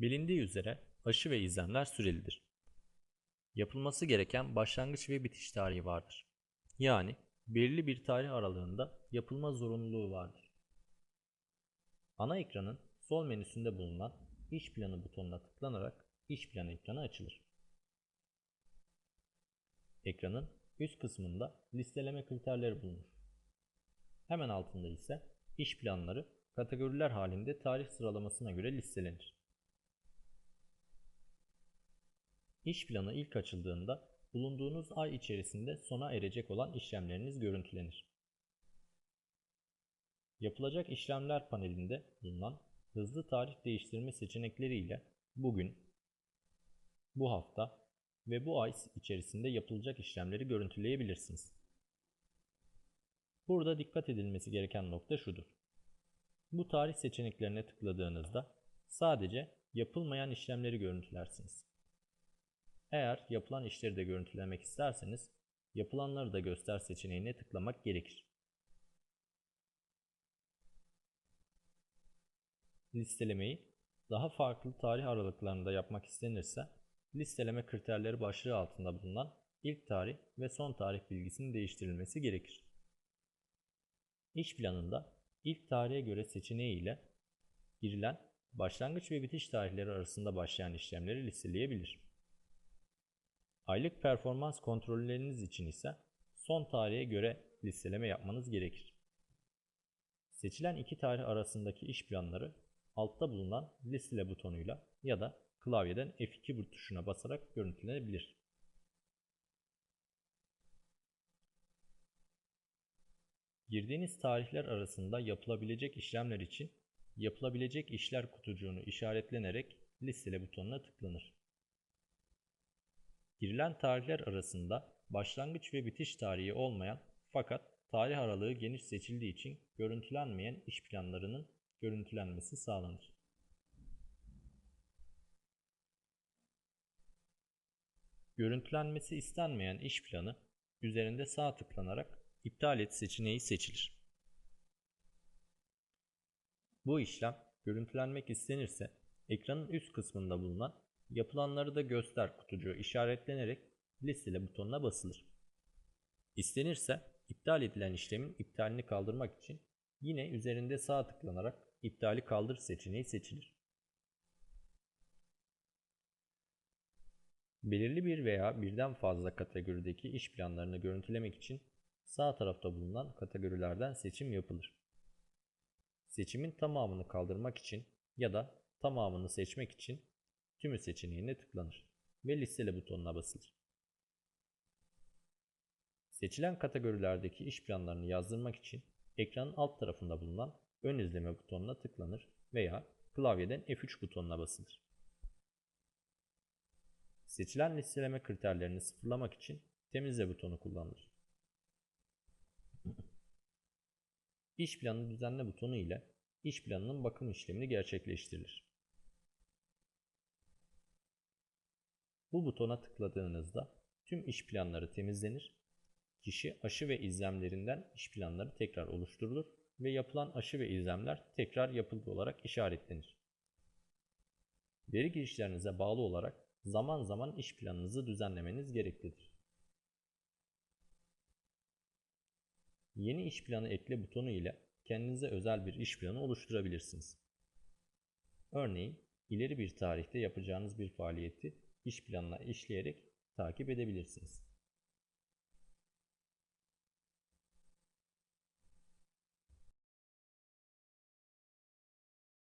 Bilindiği üzere aşı ve izlemler sürelidir. Yapılması gereken başlangıç ve bitiş tarihi vardır. Yani belirli bir tarih aralığında yapılma zorunluluğu vardır. Ana ekranın sol menüsünde bulunan İş Planı butonuna tıklanarak İş Planı ekranı açılır. Ekranın üst kısmında listeleme kriterleri bulunur. Hemen altında ise iş planları kategoriler halinde tarih sıralamasına göre listelenir. İş planı ilk açıldığında bulunduğunuz ay içerisinde sona erecek olan işlemleriniz görüntülenir. Yapılacak işlemler panelinde bulunan hızlı tarih değiştirme seçenekleri ile bugün, bu hafta ve bu ay içerisinde yapılacak işlemleri görüntüleyebilirsiniz. Burada dikkat edilmesi gereken nokta şudur. Bu tarih seçeneklerine tıkladığınızda sadece yapılmayan işlemleri görüntülersiniz. Eğer yapılan işleri de görüntülemek isterseniz yapılanları da göster seçeneğine tıklamak gerekir. Listelemeyi daha farklı tarih aralıklarında yapmak istenirse listeleme kriterleri başlığı altında bulunan ilk tarih ve son tarih bilgisinin değiştirilmesi gerekir. İş planında ilk tarihe göre seçeneği ile girilen başlangıç ve bitiş tarihleri arasında başlayan işlemleri listeleyebilir. Aylık performans kontrolleriniz için ise son tarihe göre listeleme yapmanız gerekir. Seçilen iki tarih arasındaki iş planları altta bulunan listele butonuyla ya da klavyeden F2 tuşuna basarak görüntülenebilir. Girdiğiniz tarihler arasında yapılabilecek işlemler için yapılabilecek işler kutucuğunu işaretlenerek listele butonuna tıklanır. Girilen tarihler arasında başlangıç ve bitiş tarihi olmayan fakat tarih aralığı geniş seçildiği için görüntülenmeyen iş planlarının görüntülenmesi sağlanır. Görüntülenmesi istenmeyen iş planı üzerinde sağ tıklanarak iptal et seçeneği seçilir. Bu işlem görüntülenmek istenirse ekranın üst kısmında bulunan yapılanları da göster kutucuğu işaretlenerek listele butonuna basılır. İstenirse iptal edilen işlemin iptalini kaldırmak için yine üzerinde sağ tıklanarak iptali kaldır seçeneği seçilir. Belirli bir veya birden fazla kategorideki iş planlarını görüntülemek için sağ tarafta bulunan kategorilerden seçim yapılır. Seçimin tamamını kaldırmak için ya da tamamını seçmek için tümü seçeneğine tıklanır ve listele butonuna basılır. Seçilen kategorilerdeki iş planlarını yazdırmak için ekranın alt tarafında bulunan ön izleme butonuna tıklanır veya klavyeden F3 butonuna basılır. Seçilen listeleme kriterlerini sıfırlamak için temizle butonu kullanılır. İş planı düzenle butonu ile iş planının bakım işlemini gerçekleştirilir. Bu butona tıkladığınızda tüm iş planları temizlenir, kişi aşı ve izlemlerinden iş planları tekrar oluşturulur ve yapılan aşı ve izlemler tekrar yapıldı olarak işaretlenir. Veri girişlerinize bağlı olarak zaman zaman iş planınızı düzenlemeniz gereklidir. Yeni iş planı ekle butonu ile kendinize özel bir iş planı oluşturabilirsiniz. Örneğin ileri bir tarihte yapacağınız bir faaliyeti iş planına işleyerek takip edebilirsiniz.